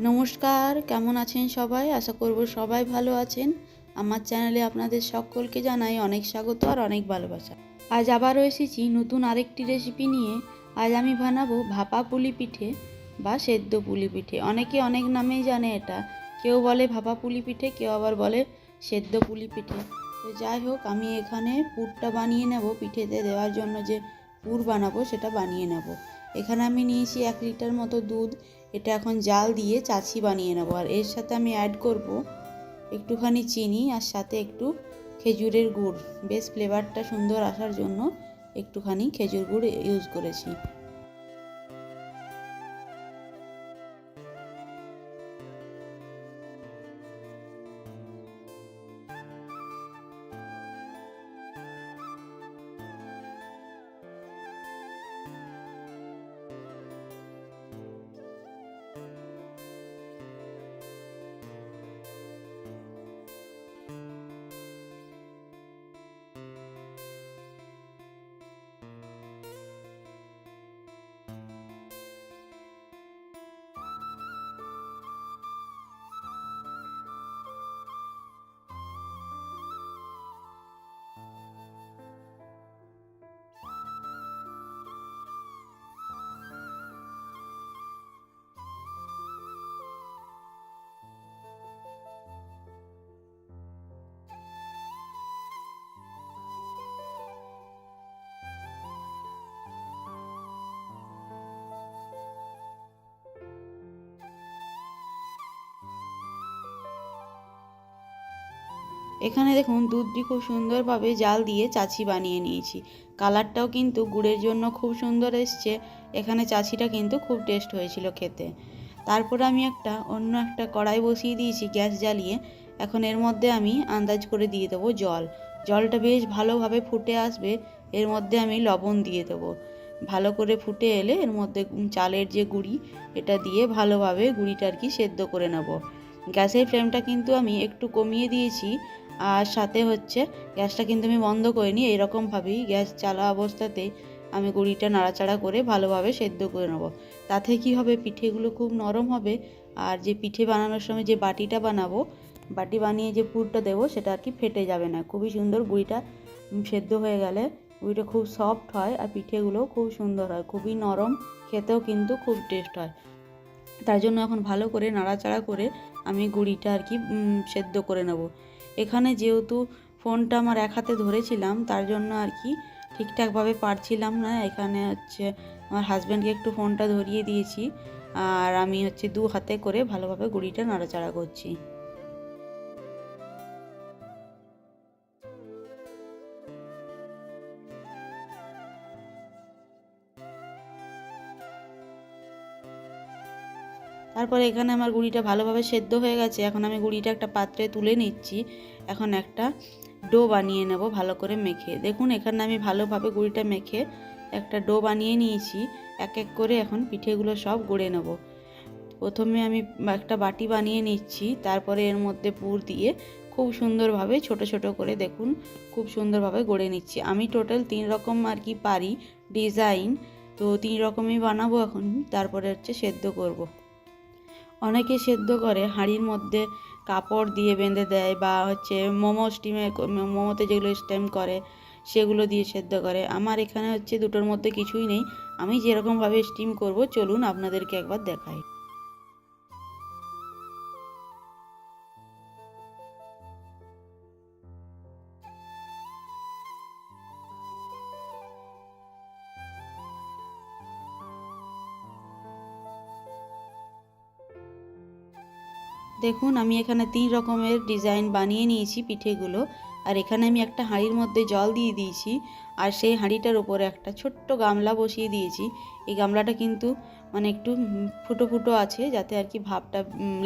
নমস্কার, কেমন আছেন সবাই? আশা করব সবাই ভালো আছেন। আমার চ্যানেলে আপনাদের সকলকে জানাই অনেক স্বাগত আর অনেক ভালোবাসা। আজ আবারও এসেছি নতুন আরেকটি রেসিপি নিয়ে। আজ আমি বানাবো ভাপা পুলি পিঠে বা সেদ্ধ পুলি পিঠে। অনেকে অনেক নামেই জানে এটা। কেউ বলে ভাপা পুলি পিঠে, কেউ আবার বলে সেদ্ধ পুলি পিঠে। তো যাই হোক, আমি এখানে পুরটা বানিয়ে নেব পিঠেতে। দেওয়ার জন্য যে পুর বানাবো সেটা বানিয়ে নেব। এখানে আমি নিয়েছি এক লিটার মতো দুধ। এটা এখন জাল দিয়ে চাছি বানিয়ে নেব। আর এর সাথে আমি অ্যাড করব একটুখানি চিনি আর সাথে একটু খেজুরের গুড়। বেশ ফ্লেভারটা সুন্দর আসার জন্য একটুখানি খেজুর গুড় ইউজ করেছি। এখানে দেখুন দুধটি খুব সুন্দরভাবে জাল দিয়ে চাছি বানিয়ে নিয়েছি। কালারটাও কিন্তু গুড়ের জন্য খুব সুন্দর এসছে। এখানে চাছিটা কিন্তু খুব টেস্ট হয়েছিল খেতে। তারপর আমি একটা অন্য একটা কড়াই বসিয়ে দিয়েছি গ্যাস জ্বালিয়ে। এখন এর মধ্যে আমি আন্দাজ করে দিয়ে দেবো জল। জলটা বেশ ভালোভাবে ফুটে আসবে। এর মধ্যে আমি লবণ দিয়ে দেবো। ভালো করে ফুটে এলে এর মধ্যে চালের যে গুঁড়ি, এটা দিয়ে ভালোভাবে গুঁড়িটা আর কি সেদ্ধ করে নেব। গ্যাসের ফ্লেমটা কিন্তু আমি একটু কমিয়ে দিয়েছি। আর সাথে হচ্ছে, গ্যাসটা কিন্তু আমি বন্ধ করিনি এরকমভাবেই গ্যাস চালা অবস্থাতেই আমি গুঁড়িটা নাড়াচাড়া করে ভালোভাবে সেদ্ধ করে নেব। তাতে কি হবে, পিঠেগুলো খুব নরম হবে, আর যে পিঠে বানানোর সময় যে বাটিটা বানাবো, বাটি বানিয়ে যে পুরটা দেবো, সেটা আর কি ফেটে যাবে না। খুবই সুন্দর গুঁড়িটা সেদ্ধ হয়ে গেলে গুঁড়িটা খুব সফট হয় আর পিঠেগুলো খুব সুন্দর হয়। খুবই নরম, খেতেও কিন্তু খুব টেস্ট হয়। তার জন্য এখন ভালো করে নাড়াচাড়া করে আমি গুঁড়িটা আর কি সেদ্ধ করে নেব। এখানে যেহেতু ফোনটা আমার এক হাতে ধরেছিলাম, তার জন্য আর কি ঠিকঠাকভাবে পারছিলাম না। এখানে হচ্ছে আমার হাজব্যান্ডকে একটু ফোনটা ধরিয়ে দিয়েছি, আর আমি হচ্ছে দু হাতে করে ভালোভাবে গুড়িটা নাড়াচাড়া করছি। তারপরে এখানে আমার গুঁড়িটা ভালোভাবে সেদ্ধ হয়ে গেছে। এখন আমি গুঁড়িটা একটা পাত্রে তুলে নিচ্ছি। এখন একটা ডো বানিয়ে নেব ভালো করে মেখে। দেখুন, এখানে আমি ভালোভাবে গুঁড়িটা মেখে একটা ডো বানিয়ে নিয়েছি। এক এক করে এখন পিঠেগুলো সব গড়ে নেব। প্রথমে আমি একটা বাটি বানিয়ে নিচ্ছি। তারপরে এর মধ্যে পুর দিয়ে খুব সুন্দরভাবে, ছোট ছোট করে দেখুন, খুব সুন্দরভাবে গড়ে নিচ্ছি। আমি টোটাল তিন রকম আর কি পারি, ডিজাইন। তো তিন রকমই বানাবো এখন। তারপরে হচ্ছে সেদ্ধ করব। অনেকে সেদ্ধ করে, হাঁড়ির মধ্যে কাপড় দিয়ে বেঁধে দেয় বা হচ্ছে মোমো স্টিমে মোমোতে যেগুলো স্টেম করে, সেগুলো দিয়ে সেদ্ধ করে। আমার এখানে হচ্ছে দুটোর মধ্যে কিছুই নেই। আমি যেরকমভাবে স্টিম করব, চলুন আপনাদেরকে একবার দেখাই। দেখুন, আমি এখানে তিন রকমের ডিজাইন বানিয়ে নিয়েছি পিঠেগুলো। আর এখানে আমি একটা হাঁড়ির মধ্যে জল দিয়ে দিয়েছি। আর সেই হাঁড়িটার ওপরে একটা ছোট্ট গামলা বসিয়ে দিয়েছি। এই গামলাটা কিন্তু মানে একটু ফুটো ফুটো আছে, যাতে আর কি ভাবটা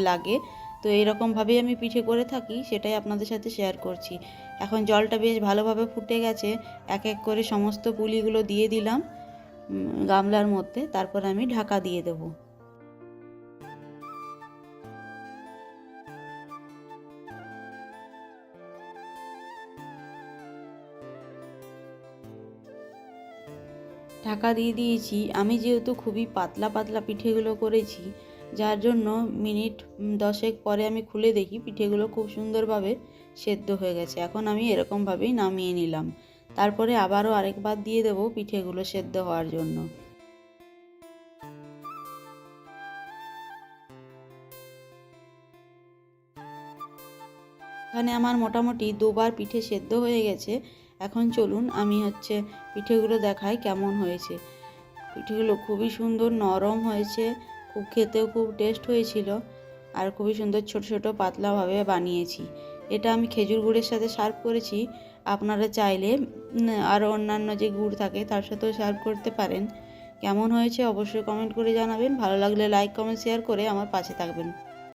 লাগে। তো এরকমভাবেই আমি পিঠে করে থাকি, সেটাই আপনাদের সাথে শেয়ার করছি। এখন জলটা বেশ ভালোভাবে ফুটে গেছে। এক এক করে সমস্ত পুলিগুলো দিয়ে দিলাম গামলার মধ্যে। তারপর আমি ঢাকা দিয়ে দেবো। ঢাকা দিয়ে দিয়েছি। আমি যেহেতু খুবই পাতলা পাতলা পিঠেগুলো করেছি, যার জন্য মিনিট দশেক পরে আমি খুলে দেখি পিঠেগুলো খুব সুন্দরভাবে সেদ্ধ হয়ে গেছে। এখন আমি এরকমভাবেই নামিয়ে নিলাম। তারপরে আবারও আরেকবার দিয়ে দেবো পিঠেগুলো সেদ্ধ হওয়ার জন্য। এখানে আমার মোটামুটি দুবার পিঠে সেদ্ধ হয়ে গেছে। এখন চলুন আমি হচ্ছে পিঠেগুলো দেখাই কেমন হয়েছে। পিঠেগুলো খুবই সুন্দর নরম হয়েছে, খুব খেতেও খুব টেস্ট হয়েছিল আর খুবই সুন্দর ছোট ছোট পাতলাভাবে বানিয়েছি। এটা আমি খেজুর গুড়ের সাথে সার্ভ করেছি, আপনারা চাইলে আরও অন্যান্য যে গুড় থাকে তার সাথেও সার্ভ করতে পারেন। কেমন হয়েছে অবশ্যই কমেন্ট করে জানাবেন, ভালো লাগলে লাইক কমেন্ট শেয়ার করে আমার পাশে থাকবেন।